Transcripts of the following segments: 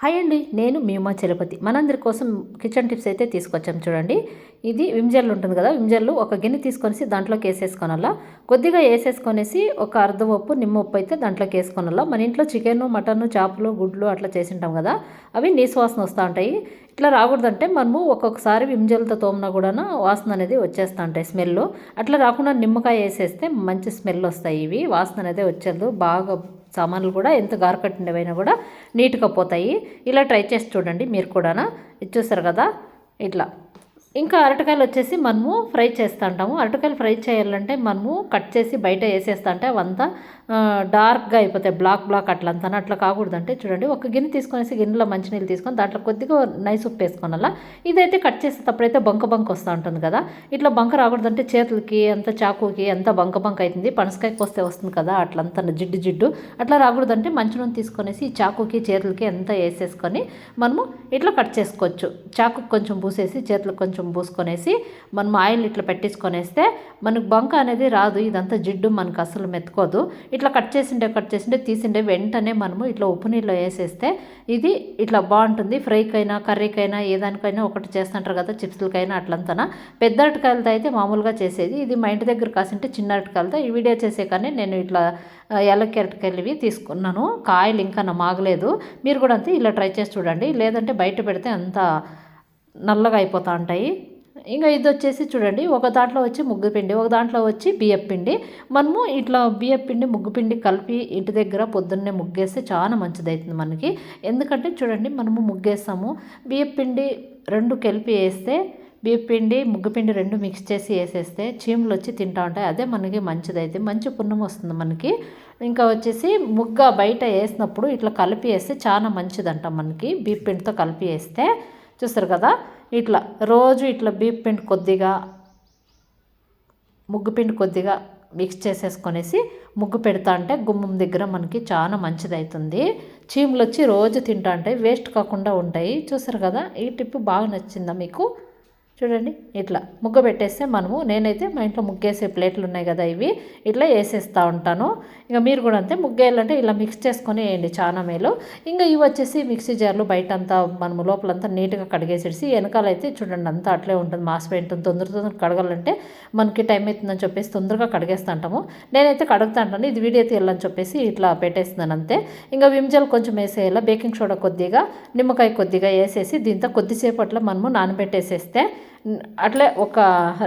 Hi అండి నేను మీమా చలపతి. మనందరి కోసం కిచెన్ టిప్స్ అయితే తీసుకొచ్చాం చూడండి. ఇది విమ్జెల్ ఉంటుంది కదా విమ్జెల్ ఒక గిన్నె తీసుకొనేసి దాంట్లోకి వేసేసుకోనల్లా. కొద్దిగా వేసేసుకొనేసి ఒక అర్ధ ఉప్పు నిమ్మ ఉప్పు అయితే దాంట్లోకి వేసుకోనల్లా. మన ఇంట్లో చికెన్ మటన్ చేపలు గుడ్లు అట్లా చేసింటాం కదా అవి నీసు వాసన వస్తూ ఉంటాయి. ఇట్లా రాకూడదంటే మనము ఒక్కొక్కసారి విమ్జెల్తో తోమినా కూడా వాసన అనేది వచ్చేస్తూ ఉంటాయి స్మెల్ అట్లా రాకుండా నిమ్మకాయ వేసేస్తే మంచి స్మెల్ వస్తాయి ఇవి వాసన అనేది వచ్చేది బాగా సామాన్లు కూడా ఎంత గారకట్టినవైనా కూడా నీట్గా పోతాయి. ఇలా ట్రై చేసి చూడండి మీరు కూడా ఇచ్చేసారు కదా? ఇట్లా. ఇంకా అరటికాయలు వచ్చేసి మనము ఫ్రై చేస్తూ ఉంటాము అరటికాయలు ఫ్రై చేయాలంటే మనము కట్ చేసి బయట వేసేస్తా అంటే అవంతా డార్క్గా అయిపోతాయి. బ్లాక్ బ్లాక్ అట్లంతా అట్లా కాకూడదంటే చూడండి ఒక గిన్నె తీసుకొనేసి గిన్నెలో మంచినీళ్ళు తీసుకొని దాంట్లో కొద్దిగా నైస్ ఉప్పు వేసుకోనాలా. ఇదైతే కట్ చేసేటప్పుడైతే బంక బంక వస్తూ ఉంటుంది కదా. ఇట్లా బంక రాకూడదంటే చేతులకి ఎంత చాకుకి ఎంత బంక బంక అవుతుంది. పనసకాయకి వస్తే వస్తుంది కదా అట్లంతా జిడ్డు జిడ్డు. అట్లా రాకూడదంటే మంచి నూనె తీసుకొనేసి చాకుకి చేతులకి ఎంత వేసేసుకొని మనము ఇట్లా కట్ చేసుకోవచ్చు. చాకు కొంచెం పూసేసి చేతులకు కొంచెం కొంచెం పూసుకొనేసి మనం ఆయిల్ ఇట్లా పెట్టేసుకొనేస్తే మనకు బంక అనేది రాదు. ఇదంతా జిడ్డు మనకు అసలు మెత్తుకోదు ఇట్లా కట్ చేసిండే కట్ చేసిండే తీసిండే వెంటనే మనము ఇట్లా ఉప్పు నీళ్ళు వేసేస్తే ఇది ఇట్లా బాగుంటుంది. ఫ్రైకైనా కర్రీకైనా ఏ దానికైనా ఒకటి చేస్తుంటారు కదా చిప్స్లకైనా అట్లంతనా. పెద్ద అరటికాయలతో అయితే మామూలుగా చేసేది. ఇది మా ఇంటి దగ్గర కాసింటే చిన్న అరటికాయలతో. ఈ వీడియో చేసే కానీ నేను ఇట్లా ఎల్లకి అరటికాయలు ఇవి తీసుకున్నాను. కాయలు ఇంకా నా మాగలేదు. మీరు కూడా అంతే ఇలా ట్రై చేసి చూడండి. లేదంటే బయట పెడితే అంత నల్లగా అయిపోతూ ఉంటాయి. ఇంకా ఇది వచ్చేసి చూడండి ఒక దాంట్లో వచ్చి ముగ్గు పిండి ఒక దాంట్లో వచ్చి బియ్యం పిండి. మనము ఇట్లా బియ్యం పిండి ముగ్గు పిండి కలిపి ఇంటి దగ్గర పొద్దున్నే ముగ్గేస్తే చాలా మంచిది అవుతుంది మనకి. ఎందుకంటే చూడండి మనము ముగ్గేస్తాము. బియ్యం పిండి రెండు కలిపి వేస్తే బియ్యం పిండి ముగ్గు పిండి రెండు మిక్స్ చేసి వేసేస్తే చీమలు వచ్చి తింటా ఉంటాయి. అదే మనకి మంచిది అయితే మంచి పుణ్యం వస్తుంది మనకి. ఇంకా వచ్చేసి ముగ్గ బయట వేసినప్పుడు ఇట్లా కలిపి వేస్తే చాలా మంచిదంట మనకి. బియ్యం పిండితో కలిపి వేస్తే చూస్తారు కదా? ఇట్లా రోజు ఇట్లా బీప్ పిండి కొద్దిగా ముగ్గు పిండి కొద్దిగా మిక్స్ చేసేసుకొనేసి ముగ్గు పెడతా అంటే గుమ్మం దగ్గర మనకి చాలా మంచిదవుతుంది చీములు చీమలు వచ్చి రోజు తింటా అంటే వేస్ట్ కాకుండా ఉంటాయి. చూసారు కదా? ఈ టిప్ బాగా నచ్చిందా మీకు? చూడండి ఇట్లా ముగ్గ పెట్టేస్తే మనము నేనైతే మా ఇంట్లో ముగ్గేసే ప్లేట్లు ఉన్నాయి కదా ఇవి ఇట్లా వేసేస్తూ ఉంటాను. ఇంకా మీరు కూడా అంతే ముగ్గేయాలంటే ఇలా మిక్స్ చేసుకొని వేయండి చాలా మేలు. ఇంకా ఇవి వచ్చేసి మిక్సీ జార్లు బయట అంతా మనము లోపలంతా నీట్గా కడిగేసేసి వెనకాలైతే చూడండి అంతా అట్లే ఉంటుంది. మాసిపోయి ఉంటుంది తొందర తొందర కడగాలంటే మనకి టైం అవుతుందని చెప్పేసి తొందరగా కడిగేస్తూ ఉంటాము. నేనైతే కడుగుతా ఉంటాను ఇది వీడియో తీయాలని చెప్పేసి ఇట్లా పెట్టేస్తున్నాను అంతే. ఇంకా విమ్జల్ కొంచెం వేసేయాల బేకింగ్ సోడా కొద్దిగా నిమ్మకాయ కొద్దిగా వేసేసి దీంతో కొద్దిసేపట్లో మనము నానబెట్టేసేస్తే అట్లే ఒక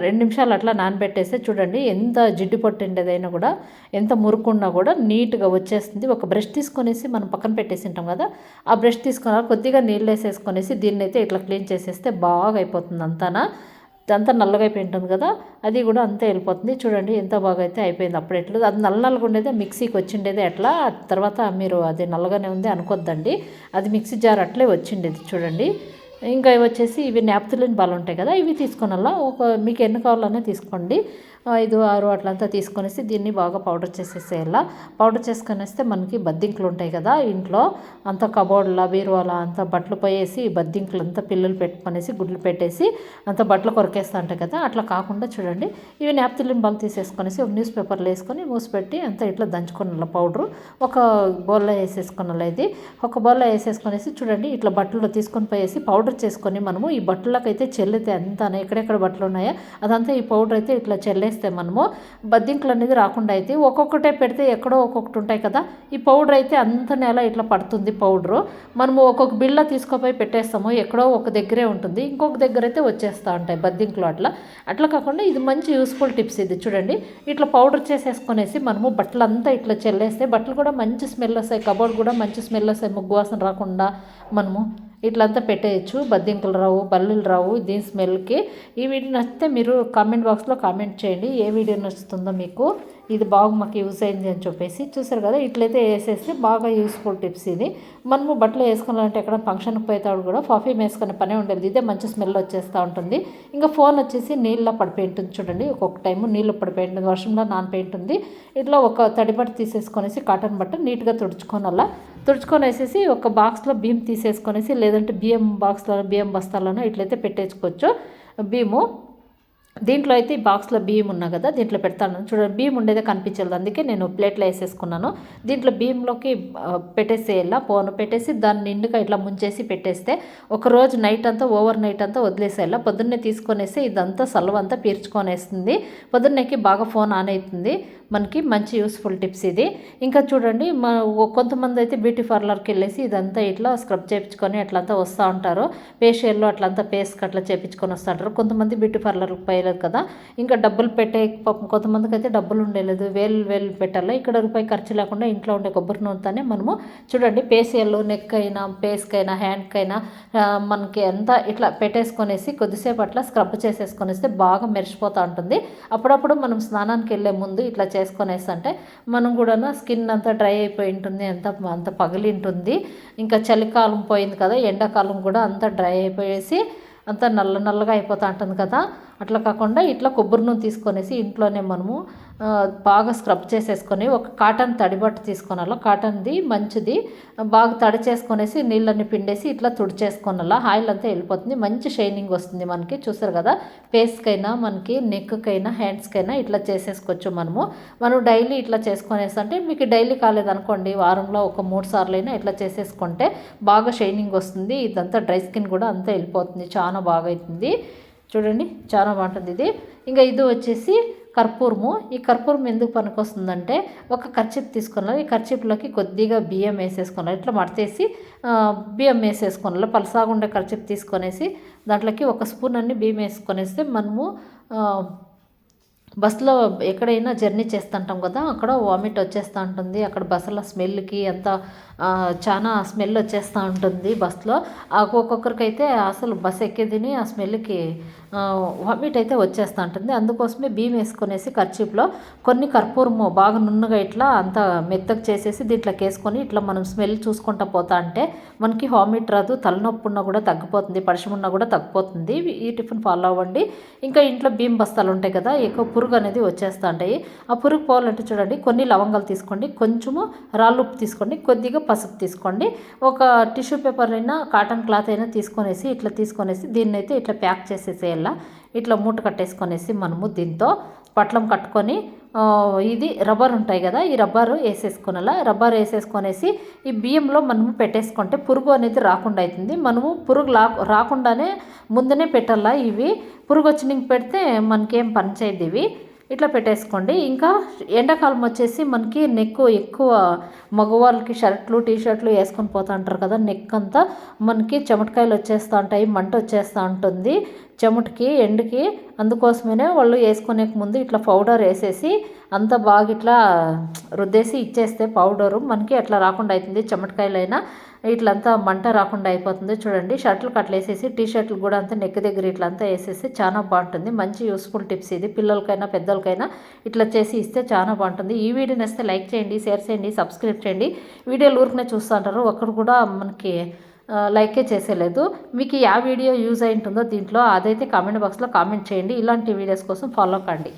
రెండు నిమిషాలు అట్లా నానబెట్టేస్తే చూడండి ఎంత జిడ్డు పట్టిండేదైనా కూడా ఎంత మురుకున్నా కూడా నీట్గా వచ్చేస్తుంది. ఒక బ్రష్ తీసుకొనేసి మనం పక్కన పెట్టేసి ఉంటాం కదా ఆ బ్రష్ తీసుకున్న కొద్దిగా నీళ్ళు వేసేసుకొనేసి దీన్ని అయితే ఇట్లా క్లీన్ చేసేస్తే బాగా అయిపోతుంది అంతానా? అంతా నల్లగా అయిపోయి ఉంటుంది కదా అది కూడా అంతే వెళ్ళిపోతుంది. చూడండి ఎంత బాగా అయితే అయిపోయింది. అప్పుడు ఎట్లా అది నల్ల నల్లగా ఉండేది మిక్సీకి వచ్చిండేది ఎట్లా తర్వాత మీరు అది నల్లగానే ఉంది అనుకోద్దండి. అది మిక్సీ జార్ అట్లే వచ్చిండేది చూడండి. ఇంకా వచ్చేసి ఇవి నాప్తులిన్ బాల్ ఉంటాయి కదా ఇవి తీసుకోనల్లా ఒక మీకు ఎన్ని కావాలన్నా తీసుకోండి. ఐదు ఆరు అట్లంతా తీసుకొనేసి దీన్ని బాగా పౌడర్ చేసేసేలా పౌడర్ చేసుకొనేస్తే మనకి బద్దింకులు ఉంటాయి కదా ఇంట్లో అంత కబోర్డ్లా బీరువాలా అంత బట్టలు పోయేసి బద్దింకులు అంతా పిల్లలు పెట్టుకునేసి గుడ్లు పెట్టేసి అంత బట్టలు కొరకేస్తూ ఉంటాయి కదా అట్లా కాకుండా చూడండి. ఇవి నాప్తిలిన్ బల్ తీసేసుకొనేసి న్యూస్ పేపర్లో వేసుకొని మూసిపెట్టి అంతా ఇట్లా దంచుకున్న పౌడరు. ఒక బౌల్లో వేసేసుకున్న ఇది. ఒక బౌల్లో వేసేసుకొనేసి చూడండి ఇట్లా బట్టలు తీసుకొని పోయేసి పౌడర్ చేసుకొని మనము ఈ బట్టలకైతే చెల్లితే అంతా ఎక్కడెక్కడ బట్టలు ఉన్నాయో అదంతా ఈ పౌడర్ అయితే ఇట్లా చెల్లే వేస్తే మనము బద్దింకులు అనేది రాకుండా అయితే ఒక్కొక్కటే పెడితే ఎక్కడో ఒక్కొక్కటి ఉంటాయి కదా. ఈ పౌడర్ అయితే అంత నెల ఇట్లా పడుతుంది పౌడరు. మనము ఒక్కొక్క బిళ్ళ తీసుకోపోయి పెట్టేస్తాము. ఎక్కడో ఒక దగ్గరే ఉంటుంది. ఇంకొక దగ్గర అయితే వచ్చేస్తూ ఉంటాయి బద్దింకులు అట్లా. అట్లా కాకుండా ఇది మంచి యూస్ఫుల్ టిప్స్ ఇది. చూడండి. ఇట్లా పౌడర్ చేసేసుకునేసి మనము బట్టలు అంతా ఇట్లా చెల్లేస్తే బట్టలు కూడా మంచి స్మెల్ వస్తాయి. కబోర్డ్ కూడా మంచి స్మెల్ వస్తాయి. ముగ్గు వాసన రాకుండా మనము ఇట్లంతా పెట్టేయచ్చు. బద్దింకలు రావు బల్లులు రావు దీని స్మెల్కి. ఈ వీడియో నచ్చితే మీరు కామెంట్ బాక్స్లో కామెంట్ చేయండి. ఏ వీడియో నచ్చుతుందో మీకు. ఇది బాగా మాకు యూస్ అయింది అని చెప్పేసి చూసారు కదా ఇట్లయితే వేసేస్తే బాగా యూస్ఫుల్ టిప్స్ ఇది. మనము బట్టలు వేసుకోవాలంటే ఎక్కడ ఫంక్షన్కి పోయేటప్పుడు కూడా పర్ఫ్యూమ్ వేసుకునే పనే ఉండేది. ఇదే మంచి స్మెల్ వచ్చేస్తూ ఉంటుంది. ఇంకా ఫోన్ వచ్చేసి నీళ్ళ పడిపోయి ఉంటుంది చూడండి. ఒక్కొక్క టైము నీళ్ళు పడిపోయింటుంది వర్షంలో నానిపోయింటుంది ఇట్లా ఒక తడి బట్ట తీసేసుకొనేసి కాటన్ బట్ట నీట్గా తుడుచుకొని అలా తుడుచుకొని వేసేసి ఒక బాక్స్లో బియ్యం తీసేసుకొనేసి లేదంటే బియ్యం బాక్స్లో బియ్యం బస్తాలను ఇట్లయితే పెట్టేసుకోవచ్చు. బియ్యము దీంట్లో అయితే ఈ బాక్స్లో బియ్యం ఉన్నా కదా దీంట్లో పెడతాను. చూడండి బియ్యం ఉండేదే కనిపించలేదు అందుకే నేను ప్లేట్లో వేసేసుకున్నాను. దీంట్లో బియ్యంలోకి పెట్టేసేయాల? పోను. పెట్టేసి దాన్ని నిండుగా ఇట్లా ముంచేసి పెట్టేస్తే ఒక రోజు నైట్ అంతా ఓవర్ నైట్ అంతా వదిలేసేయాల? పొద్దున్నే తీసుకొనేసి ఇదంతా సలవంతా పీర్చుకొనేస్తుంది. పొద్దున్నేకి బాగా ఫోన్ ఆన్ అవుతుంది మనకి మంచి యూస్ఫుల్ టిప్స్ ఇది. ఇంకా చూడండి మన కొంతమంది అయితే బ్యూటీ పార్లర్కి వెళ్ళేసి ఇదంతా ఇట్లా స్క్రబ్ చేయించుకొని అట్లంతా వస్తూ ఉంటారు. ఫేషియల్లో అట్లంతా పేస్కి అట్లా చేయించుకొని వస్తూ ఉంటారు. కొంతమంది బ్యూటీ పార్లర్కి చేయలేదు కదా. ఇంకా డబ్బులు పెట్టే పాపం కొంతమందికి అయితే డబ్బులు ఉండలేదు వేలు వేలు పెట్టాలి? ఇక్కడ రూపాయి ఖర్చు లేకుండా ఇంట్లో ఉండే కొబ్బరి నూనెతోనే మనము చూడండి పేసియల్ నెక్ అయినా పేస్క్ అయినా హ్యాండ్కి అయినా మనకి ఎంత ఇట్లా పెట్టేసుకొనేసి కొద్దిసేపు అట్లా స్క్రబ్ చేసేసుకొనేస్తే బాగా మెరిసిపోతూ ఉంటుంది. అప్పుడప్పుడు మనం స్నానానికి వెళ్ళే ముందు ఇట్లా చేసుకొనేసి అంటే మనం కూడా స్కిన్ అంతా డ్రై అయిపోయి ఉంటుంది అంత అంత పగిలింటుంది. ఇంకా చలికాలం పోయింది కదా ఎండాకాలం కూడా అంతా డ్రై అయిపోయేసి అంతా నల్ల నల్లగా అయిపోతూ ఉంటుంది కదా. అట్లా కాకుండా ఇట్లా కొబ్బరి నూనె తీసుకొనేసి ఇంట్లోనే మనము బాగా స్క్రబ్ చేసేసుకొని ఒక కాటన్ తడిబట్ట తీసుకొనాల కాటన్ది మంచిది. బాగా తడి చేసుకొనేసి నీళ్ళని పిండేసి ఇట్లా తుడిచేసుకోనాల ఆయిల్ అంతా వెళ్ళిపోతుంది. మంచి షైనింగ్ వస్తుంది మనకి చూసారు కదా? ఫేస్కైనా మనకి నెక్కకైనా హ్యాండ్స్కైనా ఇట్లా చేసేసుకోవచ్చు మనము. మనం డైలీ ఇట్లా చేసుకొనేసి అంటే మీకు డైలీ కాలేదనుకోండి వారంలో ఒక మూడు సార్లు అయినా ఇట్లా చేసేసుకుంటే బాగా షైనింగ్ వస్తుంది. ఇదంతా డ్రై స్కిన్ కూడా అంతా వెళ్ళిపోతుంది చాలా బాగా అవుతుంది చూడండి చాలా బాగుంటుంది ఇది. ఇంకా ఇది వచ్చేసి కర్పూరము. ఈ కర్పూరం ఎందుకు పనికొస్తుందంటే ఒక కర్చీప్ తీసుకున్నారు. ఈ కర్చీప్లోకి కొద్దిగా బియ్యం వేసేసుకున్నారు. ఇట్లా మడతేసి బియ్యం వేసేసుకున్నారు. పలసాగుండే కర్చీప్ తీసుకొనేసి దాంట్లోకి ఒక స్పూన్ అన్ని బియ్యం వేసుకొనేస్తే మనము బస్సులో ఎక్కడైనా జర్నీ చేస్తుంటాం కదా అక్కడ వామిట్ వచ్చేస్తూ ఉంటుంది. అక్కడ బస్సుల స్మెల్కి ఎంత చాలా స్మెల్ వచ్చేస్తూ ఉంటుంది బస్సులో. ఒక్కొక్కరికైతే అసలు బస్ ఎక్కేదిని ఆ స్మెల్కి వామిట్ అయితే వచ్చేస్తూ ఉంటుంది. అందుకోసమే బియ్యం వేసుకునేసి ఖర్చీప్లో కొన్ని కర్పూరము బాగా నున్నగా ఇట్లా అంత మెత్తగా చేసేసి దీంట్లోకి వేసుకొని ఇట్లా మనం స్మెల్ చూసుకుంటా పోతా అంటే మనకి వామిట్ రాదు తలనొప్పి ఉన్నా కూడా తగ్గిపోతుంది పరిశ్రమ ఉన్నా కూడా తగ్గిపోతుంది. ఈ టిఫిన్ ఫాలో అవ్వండి. ఇంకా ఇంట్లో బియ్యం బస్తాలు ఉంటాయి కదా ఎక్కువ పురుగు అనేది వచ్చేస్తూ ఉంటాయి. ఆ పురుగు పోవాలంటే చూడండి కొన్ని లవంగాలు తీసుకోండి కొంచెము రాళ్ళు ఉప్పు తీసుకోండి కొద్దిగా పసుపు తీసుకోండి. ఒక టిష్యూ పేపర్ అయినా కాటన్ క్లాత్ అయినా తీసుకొనేసి ఇట్లా తీసుకొనేసి దీన్ని అయితే ఇట్లా ప్యాక్ చేసేసేయాల. ఇట్లా మూట కట్టేసుకొనేసి మనము దీంతో పట్లం కట్టుకొని ఇది రబ్బర్ ఉంటాయి కదా ఈ రబ్బరు వేసేసుకునేలా రబ్బర్ వేసేసుకొనేసి ఈ బియ్యంలో మనము పెట్టేసుకుంటే పురుగు అనేది రాకుండా అవుతుంది మనము పురుగు రాకుండానే ముందునే పెట్టాలా ఇవి. పురుగు వచ్చి పెడితే మనకేం పని చేయదు ఇవి. ఇట్లా పెట్టేసుకోండి. ఇంకా ఎండాకాలం వచ్చేసి మనకి నెక్ ఎక్కువ మగవాళ్ళకి షర్ట్లు టీ షర్ట్లు వేసుకొని పోతూ ఉంటారు కదా నెక్ అంతా మనకి చెమటకాయలు వచ్చేస్తూ ఉంటాయి మంట వచ్చేస్తూ ఉంటుంది. చెమటకి ఎండకి అందుకోసమే వాళ్ళు వేసుకునే ముందు ఇట్లా పౌడర్ వేసేసి అంత బాగా ఇట్లా రుద్దేసి ఇచ్చేస్తే పౌడరు మనకి అట్లా రాకుండా అవుతుంది చెమటకాయలైనా ఇట్లంతా మంట రాకుండా అయిపోతుంది. చూడండి షర్ట్లు కట్లేసేసి టీ షర్ట్లు కూడా అంతా నెక్ దగ్గర ఇట్లంతా వేసేసి చాలా బాగుంటుంది. మంచి యూస్ఫుల్ టిప్స్ ఇది. పిల్లలకైనా పెద్దలకైనా ఇట్లా చేసి ఇస్తే చాలా బాగుంటుంది. ఈ వీడియోని వస్తే లైక్ చేయండి షేర్ చేయండి సబ్స్క్రైబ్ చేయండి. వీడియోలు ఊరికనే చూస్తూ ఉంటారు ఒక్కరు కూడా మనకి లైకే చేసేలేదు. మీకు ఆ వీడియో యూజ్ అయి ఉంటుందో దీంట్లో అదైతే కామెంట్ బాక్స్లో కామెంట్ చేయండి. ఇలాంటి వీడియోస్ కోసం ఫాలో కండి.